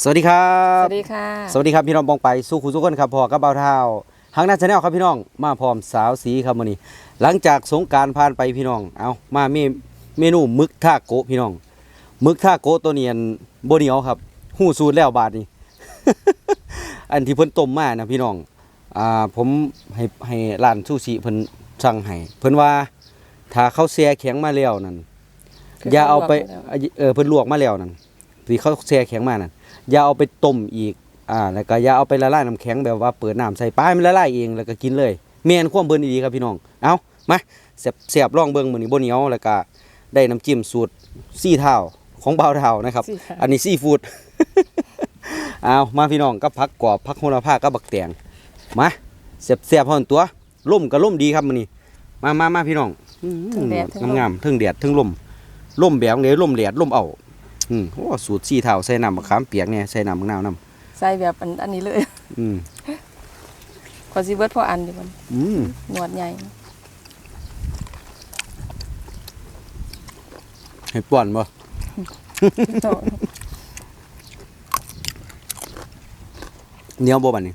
สวัสดีครัสบวัสดีค่ะ สวัสดีครับพี่น้องบองไปสู้คุณทุกคนครับพอกับเบาเท้าหางหน้าชาแนลครับพี่น้องมาพร้อมสาวสีครับมื้อนี้ หลังจากสงกรารผ่านไปพี่น้องเอามาเมเมนูหมึกท่าโกะพี่น้องหมึกท่าโกะตัวเนียนบ่เหนียวครับหู้สูตรแล้วบาดนี้อันที่เพิ่นต้มมานะพี่น้องอ่าผมให้ให้ร้านซูชิเพิ่นสั่งให้เพิ่นว่าถ้าเขาแช่แข็งมาแล้วนั่นคืออย่าเอาไปลวกมาแล้วเออเพิ่นลวกมาแล้วนั่น ที่เขาแช่แข็งมานั่นอย่าเอาไปต้มอีกอ่าแล้วก็อย่าเอาไปละลายน้ำแข็งแบบว่าเปิดน้ำใส่ปลาให้มันละลายเองแล้วก็กินเลยแม่นความเบิ่นดีครับพี่น้องเอามาเสียบเสียบลองเบิ่งมื้อนี้บ่เหนียวแล้วก็ได้น้ำจิ้มสูตรซี่เท้าของบ่าวเท้านะครับสิค่ะอันนี้ซีฟู้ดเอามาพี่น้องกับผักกรอบผักโหระพากับบักแตงมาเสียบเสียบพอนตัวล่มก็ล่มดีครับมื้อนี้มามามาพี่น้องอืมทั้งแดดทั้งลมงามๆเทิงแดดเทิงลมลมแบบนี้ลมแดดลมเอา อืมโอ้สูตรซี่เท้าใส่น้ำมะขามเปียกเนี่ยใส่น้ำมะนาวน้ใส่แบบอันอันนี้เลยำอืมขอซีเบิร์ดพออันดีมันอืมหนวดใหญ่ให้ป้อนบ่เหนียวบ่บัดนี้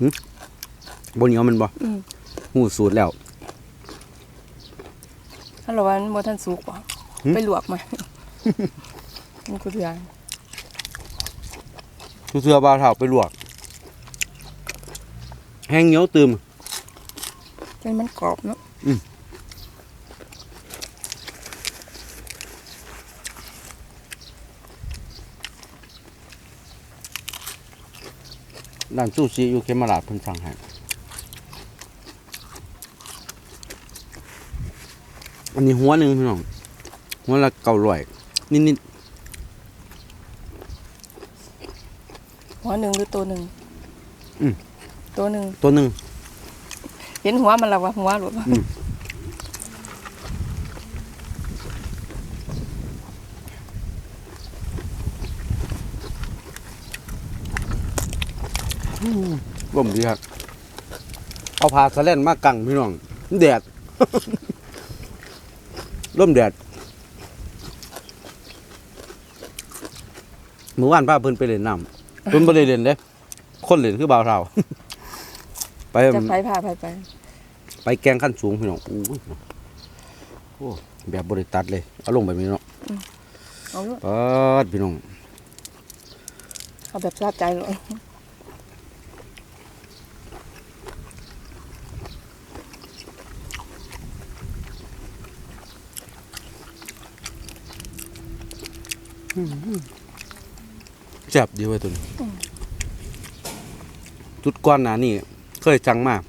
หึบ่เหนียวแมันบ่อืม หูสูตรแล้ว ถ้าเราว่ามันบ่ทันสุกบ่หืมไปลวกมา มันคือเถื่อนคือเสื้อบ่าวเท้าไปลวก แห้งเหนียวตืมให้มันกรอบเนาะร้านซูชิอยู่เขมราชเพิ่นสั่งให้อันนี้หัวหนึ่งพี่น้องหัวละเก้าร้อย นิดหัวหนึ่งหรือตัวหนึ่งอืมตัวหนึ่งๆตัวหนึ่ง เห็นหัวมันแล้วว่าหัวหลุดบ่อืม ร่มดีครับเอาพาสะเล่นมากังพี่น้องแดด ร่มแดด เมื่อวานป้าเพิ่นไปเล่นน้ำเพิ่นบ่ได้เล่นเด้คนเล่นคือบ่าวเฒ่า ไปจะไปพาไปไปไปแกงขั้นสูงพี่น้องอู้ยโอ้แบบบริตัดเลย เอาลงแบบนี้เนาะเอาลูกเปิดพี่น้องเอาแบบสะใจเลยแซ่บดีเว้ยตัวนี้จุดก้อนหนานี่เคยจังมาก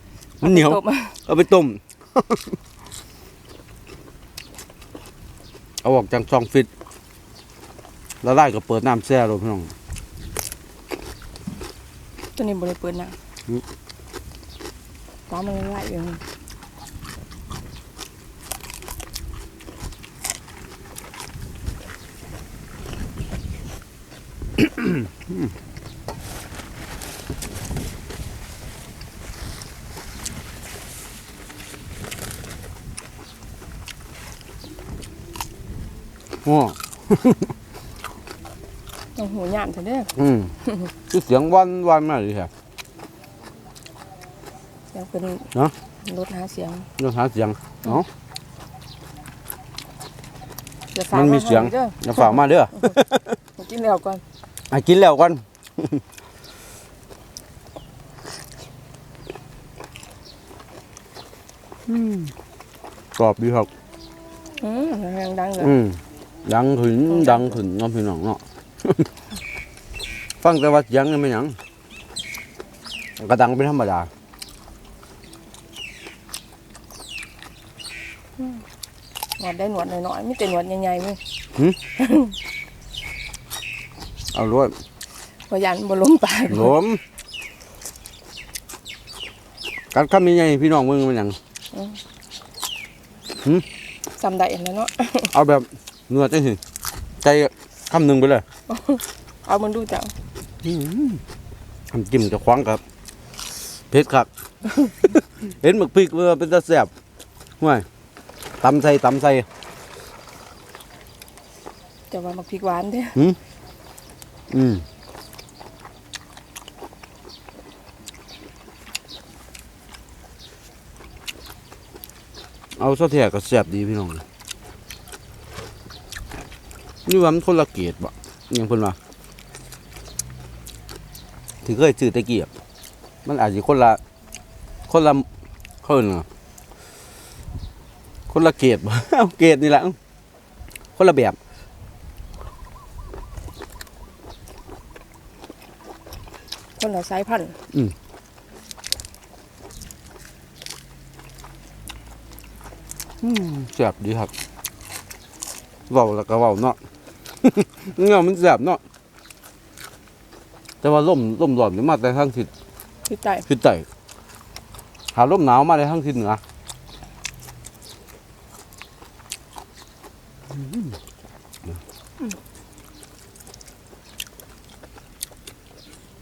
มันเหนียว อาไปต้เอาไปต้ม เอาออกจากซองฟิต แล้วได้ก็เปิดน้ำแช่เลยพี่น้อง ตัวนี้บ่ได้เปิดนะอืม ตามันไหลอยู่นี่ โอ้ต้องหัวหยามซะเด้ออืมคือเสียงวันวันมากเลยครับเสียงเพิ่นเนาะลดหาเสียงเรื่องหาเสียงเนาะอย่าฝากมันมีเสียงาให้ด้ออย่าฝากมาเด้อ กินแล้วก่อนอะ กินแล้วกันกรอบดีครับอืมแรงดังเลยอืมดังขึ้นดังขึ้นเน้องพี่น้องเนาะฟังแต่ว่าเสียงนี่ไม่หยังกระดังเป็นธรรมดาหนวดได้หนวดน้อยๆมีแต่หนวดใหญ่ๆมั้ย เอาด้วยบ่ยันบ่ล้มตายหลวมกัดคำยังไงพี่น้องมึงเป็นหยังซ้ำได้แล้วเนาะเอาแบบเนื้อใจสิใจคำหนึ่งไปเลย เอามันดูจ้ะทำจิ้มจะคว้างครับเผ็ดครับเห็นหมึกพริกเออเป็นตะแสบห่วยตำใส่ตำใส่จะว่ามักพริกหวานเด้อหืม อืมเอาซะแท้ก็แซ่บดีพี่น้องนี่ว่ามันคนละเกรดบ่อิหยังเพิ่นว่าที่เคยซื้อตะเกี้อะมันอาจจะคนละ คนละเขาเอิ้นว่าคนละเกรดบ่เอาเกรดนี่แหละคนละแบบ คนละสายพันธุ์อืมแซ่บดีครับเว้าแล้วก็เว้าเนาะ เงามันแซ่บเนาะแต่ว่าลมลมร้อนนี่มาแต่ทางทิศที่ใต้ ทิศใต้หาลมหนาวมาแต่ทางทิศเหนืออืม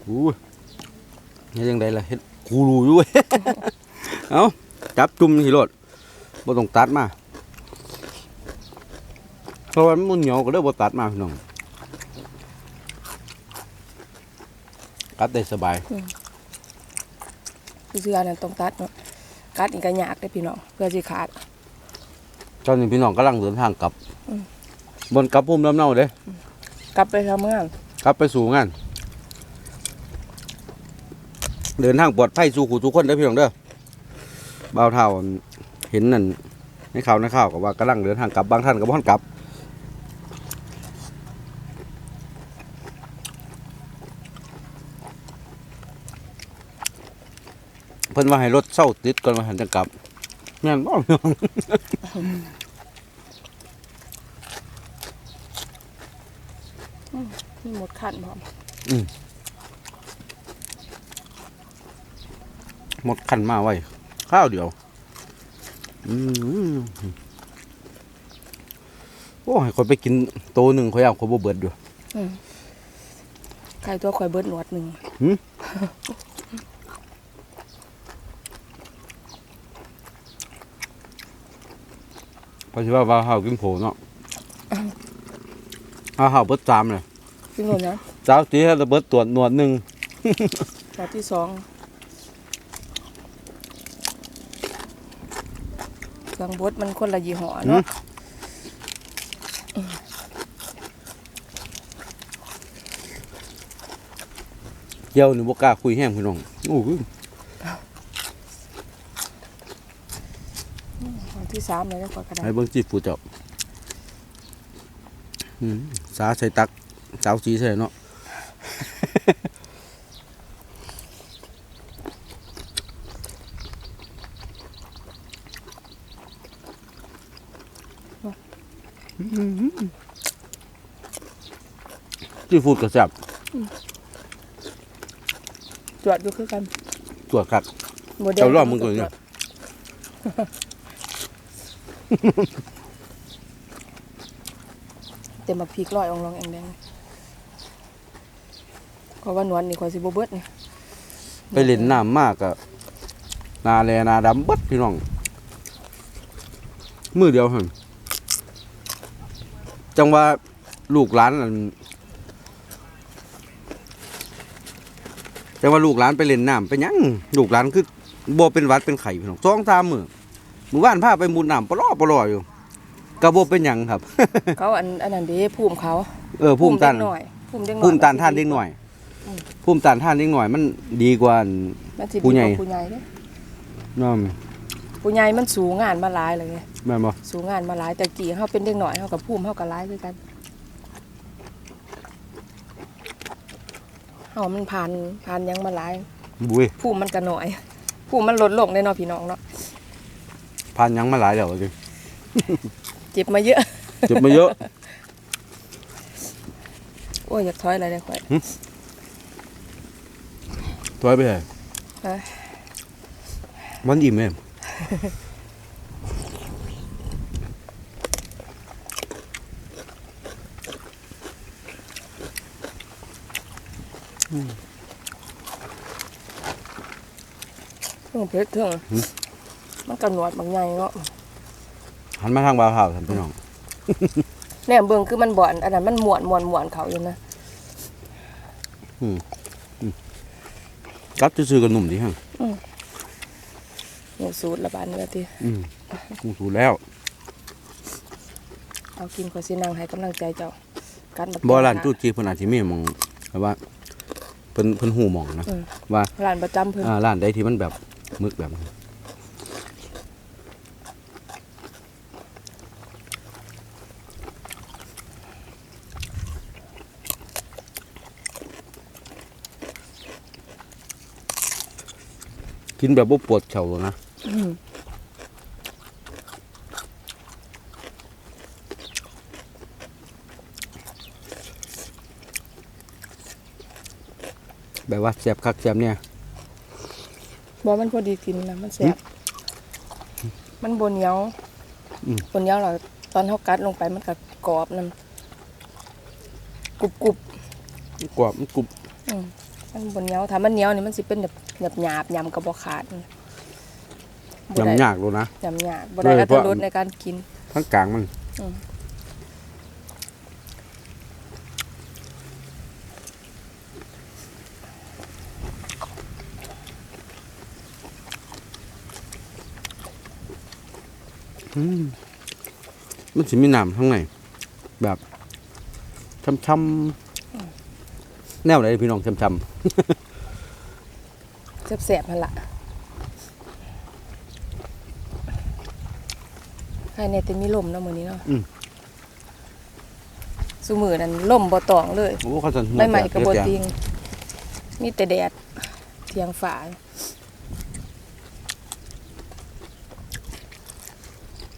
อู้ย เฮ็ดยังไงล่ะเฮ็ดกูรู้อยู่เว้ยเอ้าจับจุ่มสิโลดบ่ต้องตัดมาเพราะว่ามันเหนียวก็เลยบ่ตัดมาพี่น้องตัดได้สบายคือเสื้อนั่นต้องตัดเนาะกัดอีกก็ยากได้อพี่น้องเพื่อสิขาดตอนนี้พี่น้องกำลังเดินทางกลับอืมบนกลับภูมิลำเนาเด้กลับไปทำงานกลับไปสู่งาน เดินทางปลอดภัยสู่ขู่ทุกคนเด้อพี่น้องเด้อบ่าวเท่าเห็นนั่นในข่าวในข่าวก็ว่ากำลังเดินทางกลับบางท่านก็บ่ทันกลับเพิ่นว่าให้รถเศร้าติดก่อนว่าหันจะกลับแม่นบ่พี่น้องมีหมดขันพร้อม หมดคันมาไว้ ข้าวเดียว อืมโอ้ยคนไปกินโตหนึ่งเขาอยากเขาบ่เบิดอยู่ไข่ตัวข่อยเบิดหนวดหนึ่งเพราะว่าว่าเฮากินโผเนาะเฮาเฮาเบิดจามเลยซึ่งโดนนะเจ้าตีให้ระเบิดตรวจหนวดหนึ่งหนวดที่สอง เครื่องบดมันคนละยี่ห้อเนาะเยี่ยวนี่บ่กล้าคุยแห้งพี่น้องโอ้ยหนวดที่สามเลยได้ข่อยกระดาให้ษเบิ่งจีฟูเจ้าอืมสาใส่ตักสาวจีใส่เนาะ จีฟูดก็แซ่บตรวจดูคือกันตรวจคักบ่แดงเจ้ารอบมึงก่อนเนี่ยเต็มบักพริกลอยอองรองแองแดงเพราะว่าหนวดนี่ข่อยสิบ่เบิดนี่ไปเล่นน้ำมากอะนาแลนาดำเบัดพี่น้อง มือเดียวหั่น จังว่าลูกหลานนั่นจังว่าลูกหลานไปเล่นน้ำไปหยังลูกหลานคือบ่เป็นหวัดเป็นไข่พี่น้องสองสามมือมือว่านพาไปมุดน้ำปลอปลออยู่กระบบเป็นหยังครับ เขาอันอันนั้นเด้ภูมิเขา เออภูมิต้านเด็กหน่อยภูมิเด็กหน่อยภูมิต้านท่านเล็กหน่อยอืมภูมิต้านท่านเล็กหน่อย มันดีกว่าอันมันสิดีผู้ใหญ่กว่าผู้ใหญ่เด้น้อม ผู้ใหญ่มันสูงงานมาหลายเลยไงแม่นบ่สูงงานมาหลายแต่กี่เฮาเป็นเด็กหน่อยเฮากับภูมิเฮากับหลายคือกันเฮามันผ่านผ่านหยังมาหลายบุ้ยภูมิมันก็น้อยภูมิมันลดลงได้เนาะพี่น้องเนาะผ่านหยังมาหลายแล้วจริงเจ็บมาเยอะ เจ็บมาเยอะ โอ้ยอยากถอยอะไรได้ข่อย ถอยไปเลยเอ้ยมันอิ่มเอง เพิ่งเพชรเพิ่งมันกำหนวดบางใหญ่เนาะหันมาทางบ่าวเท่าท่านพี่น้องแหนมเบิ่งคือมันบ่อนอันนั้นมันม่วนม่วนม่วนเขาอยู่นะกัดซื่อๆกับหนุ่มดีฮะหมู สูตรละบาดเนื้อติอืมกูสูแล้ว เอากินขอยสินั่งให้กำลังใจเจ้ากันบักบ่ร้านตู้จีเพิ่นอาจสิมีหมองแบบว่าเพิ่นเพิ่นหูหมองนะอืมว่าร้านประจำเพิ่นอ่าร้านใดที่มันแบบมึกแบบนี้กินแบบบ่ปวดเข่าเลยนะอืม แบบว่าแซ่บคักแซ่บเนี่ยบ่มันพอดีกินนะมันแซ่บมันบ่เหนียวอืมบ่เหนียวหรอกตอนเฮากัดลงไปมันก็กรอบนํกรุบกรอบมันกรุบๆอืมมันบ่เหนียวถ้ามันเหนียวนี่มันสิเป็นแบบหยาบๆยำก็บ่ขาด บ่ได้ยำยากเลยนะยำหยาบบ่ได้เลยอัตเพราะ รสในการกิน ทั้งกลางมันอืม อืมมันสิมีน้ำข้างในแบบช้ำๆแนวไหนพี่น้องช้ำแซ่บๆนั่นล่ะ ภายในแต่มีลมเนาะมื้อนี้เนาะอืม ซุมื้อนั้นลมบ่ตองเลยๆโอ้เขาจะใบใหม่กระบเสียติงมีแต่แดดเทียงฝา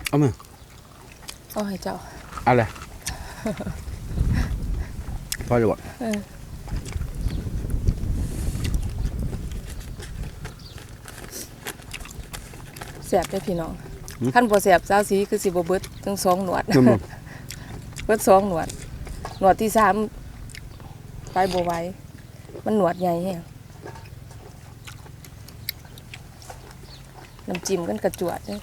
เอามาเอาให้เจ้าอะไรพอจะบอกเออแสบได้อพี่น้อง ขั้นบ่แสบสาวสีคือสิบ่เบิดถึงสองหนวดนั่นบ่ เบิดสองหนวด หนวดที่สามไปบ่ไหวมันหนวดใหญ่แฮงน้ำจิ้มกันกระจวดเด้อ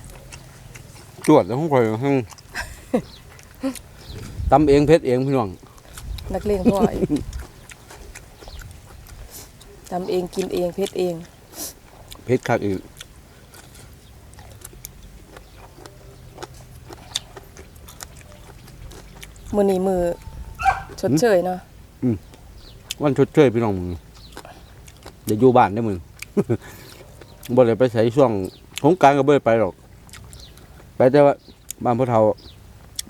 จวดแล้วห้องคอยห้องตำเองเพชรเองพี่น้องนักเลงพ่ออีก ทำเองกินเองเพชรเอง เพชรคักอีก มือนี้มือชดเชยเนาะวันชดเชยพี่น้องมึงเดี๋ยวอยู่บ้านได้อมึงบ่ได้ไปใส่ช่วงสงกรารก็บ่ได้ไปหรอก ไปแต่ว่าบ้านพ่อเฒ่า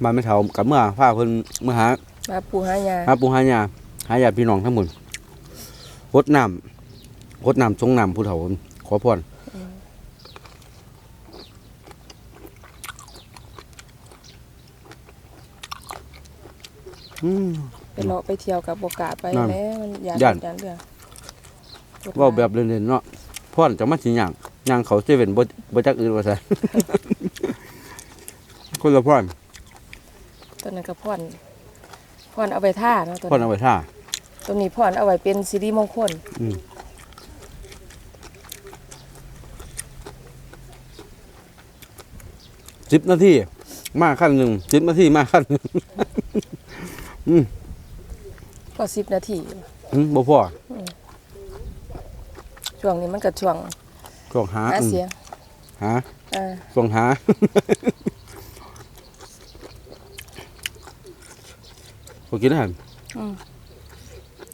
บ้านแม่เฒ่ากับเมื่อพาเพิ่นเมื่อหามาปูหายาหาปู่หายาหาญาติพี่น้องทั้งหมดรดน้ำรดน้ำสงน้ำผู้เฒ่าขอพร อืม ไปเลาะไปเที่ยวกับบกล้าไปนั่นแล้วมันยานย้านยานเรื่องเว่าแบบเล่นๆเนาะพรจะมาสิหยังหยังเขาเซเว่นบ่บ่จักอื่นว่าซั่น คนละพรตอนนั้นก็พ่อนพ่อนเอาไปท่าเนาะตอนพรเอาไว้ท่าตรงนี้พ่อนเอาไว้เป็นสิริมงคลอืม สิบนาทีมาขั้นหนึ่งสิบนาทีมาขั้นหนึ่ง ก็สิบนาทีอืมบ่พอช่วงนี้มันก็ช่วงช่วงหาหาอืมเสียงหาอ่าช่วงหา พอกินอาหารอืม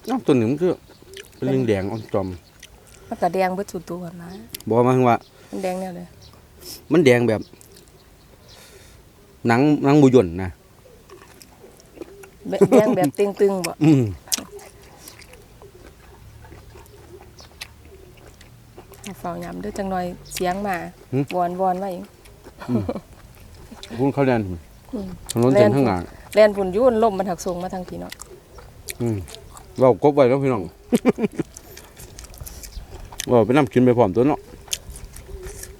น้ำตัวหนึ่งมันคือเป็นเรื่องแดงอ่อนจอมมันก็แดงเบิดสุดตัวนะบอกมาถึงว่า มันแดงแนวเลยมันแดงแบบหนังหนังบุยนต์นะ แบแดงแบบตึงๆบ่อืมเฝ้ายามเด้อจังหน่อยเสียงมา วอนวอนไว้อีกคุณเขาแดนอืมถนนเส้นข้างหลังแล่นฝุ่นยุ่นลมมันหักส่งมาทางพี่เนาะอืมเว่ากบไว้แล้วพี่น้องเว่าไปน้ำกินไปพร้อมตัวเนาะ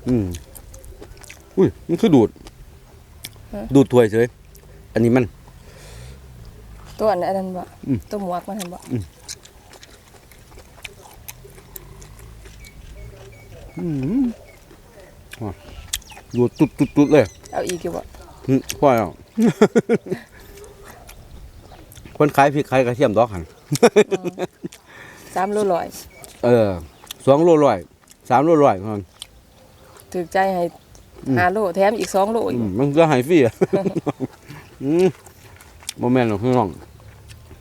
อืมอุ้ยมันคือดูด ดูดถ้วยเฉยอันนี้มัน ตัวอันนั้นบ่อืม ตัวหมวกมันหั่นบ่อืมอะดูดตุดตุดตุดเลย เอาอีกอยู่บ่อืมพ่อเอา คนขายพริกขายกระเทียมดอกหันสามโลร้อยเออสองโลร้อยสามโลร้อยครับถือใจให้อืม ห้าโลแถมอีกสองโลอีอืกมมันก็หายฟรีอะอืมโมเมนต์หรอกพี่น้อง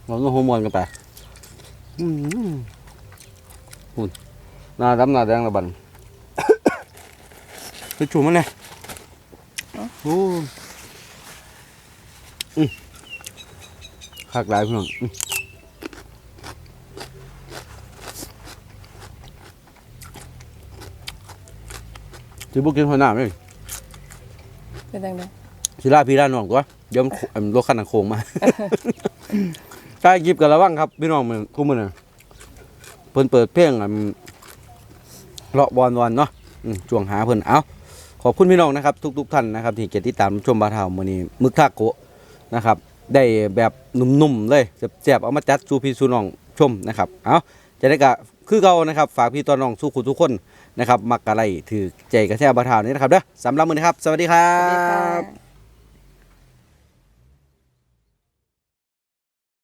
เราต้องฮอร์โมนกันไปอืมหุ่นหน้าดำหน้าแดงระบันไปชูมันเลยโอ้อืมหักหลายพี่น้องอืมจะบุกินหัวหน้าไหมเป็นจังไดศิลาพี่ด้านน้องก็เดี๋ยวมันโคอันรถคันนั้นโค้งมา ใต้ยิบกันระวังครับพี่น้องมือคู่มือนะเพิ่นเปิดเพลงอันเลาะบอลวันเนาะอืมจวงหาเพิ่นเอาขอบคุณพี่น้องนะครับ ทุกๆท่านนะครับ ที่เกียรติตามชมบาเทามือนี้มึกทาโกะนะครับ ได้แบบนุ่มๆเลยแซ่บๆเอามาจัดสู่พี่สู่น้องชมนะครับเอาจะได้กะคือเก่านะครับ ฝากพี่ตอนน้องสู้คุณทุกคนนะครับ มักกะไรถือใจกระแทกบาเทานี้นะครับเด้อสำหรับมือนี้ครับ สวัสดีครับ